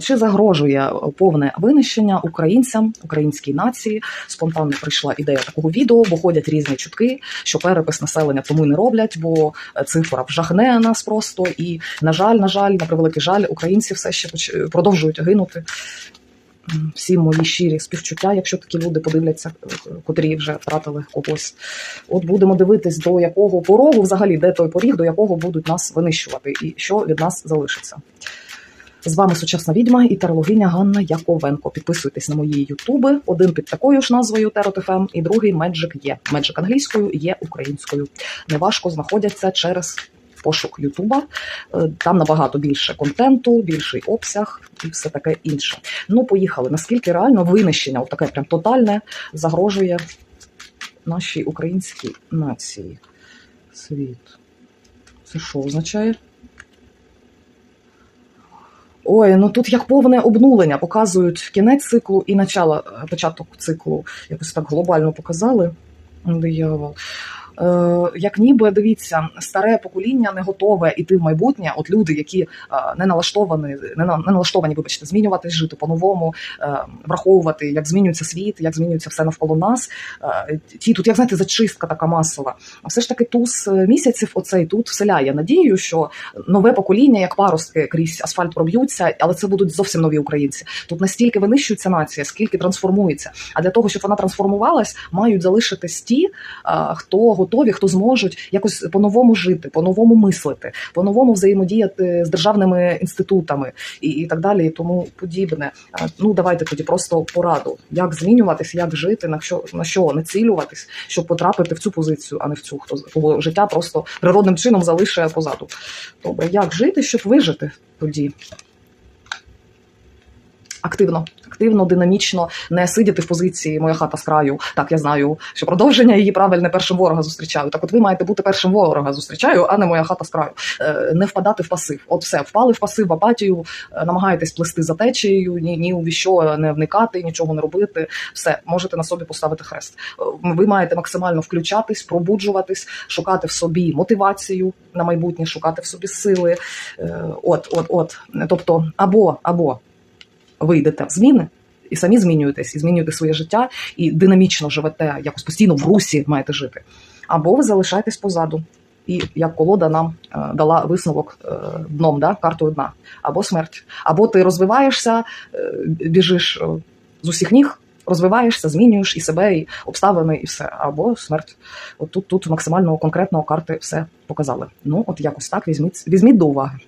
Чи загрожує повне винищення українцям, українській нації? Спонтанно прийшла ідея такого відео, бо ходять різні чутки, що перепис населення тому не роблять, бо цифра вжагне нас просто. І на жаль, на жаль, на превеликий жаль, українці все ще продовжують гинути. Всі мої щирі співчуття, якщо такі люди подивляться, котрі вже втратили когось. От будемо дивитись, до якого порогу, взагалі, де той поріг, до якого будуть нас винищувати, і що від нас залишиться. З вами сучасна відьма і тарологиня Ганна Яковенко. Підписуйтесь на мої ютуби. Один під такою ж назвою Терот.ФМ і другий Magic є. Magic англійською є українською. Неважко знаходяться через пошук Ютуба. Е, Там набагато більше контенту, більший обсяг і все таке інше. Ну, поїхали. Наскільки реально винищення, таке прям тотальне, загрожує нашій українській нації? Світ. Це що означає? Ой, ну тут як повне обнулення показують кінець циклу і начало, е, початок циклу. Якось так глобально показали. Диявол. Е, як ніби дивіться, старе покоління не готове іти в майбутнє. От люди, які е, не налаштовані, не, на- не налаштовані, вибачте, змінюватись, жити по-новому, е, враховувати, як змінюється світ, як змінюється все навколо нас. Ті тут, як знаєте, зачистка така масова. А все ж таки туз місяців оцей тут вселяє надію, що нове покоління, як паростки крізь асфальт проб'ються, але це будуть зовсім нові українці. Тут настільки винищується нація, скільки трансформується. А для того, щоб вона трансформувалась, мають залишитись ті, хто готові, хто зможуть якось по-новому жити, по-новому мислити, по-новому взаємодіяти з державними інститутами і, і так далі, і тому подібне. Ну давайте тоді просто пораду, як змінюватись, як жити, на що на що націлюватись, щоб потрапити в цю позицію, а не в цю, хто кого життя просто природним чином залишає позаду. Добре, як жити, щоб вижити тоді? Активно, активно, динамічно, не сидіти в позиції моя хата з краю. Так, я знаю, що продовження її правильне першим ворога зустрічаю. Так, от ви маєте бути першим ворога зустрічаю, а не моя хата з краю. Е, не впадати в пасив. От все, впали в пасив, в апатію, е, намагаєтесь плести за течією, ні, ні у що не вникати, нічого не робити. Все, можете на собі поставити хрест. Е, Ви маєте максимально включатись, пробуджуватись, шукати в собі мотивацію на майбутнє, шукати в собі сили. От, от, от. Тобто, або, або ви йдете в зміни. І самі змінюєтесь, і змінюєте своє життя, і динамічно живете, якось постійно в русі маєте жити. Або ви залишаєтесь позаду. І як колода нам е, дала висновок е, дном, да, картою дна, або смерть. Або ти розвиваєшся, е, біжиш е, з усіх ніг, розвиваєшся, змінюєш і себе, і обставини, і все, або смерть. От тут, тут максимально конкретно карти все показали. Ну, от якось так візьміть, візьміть до уваги.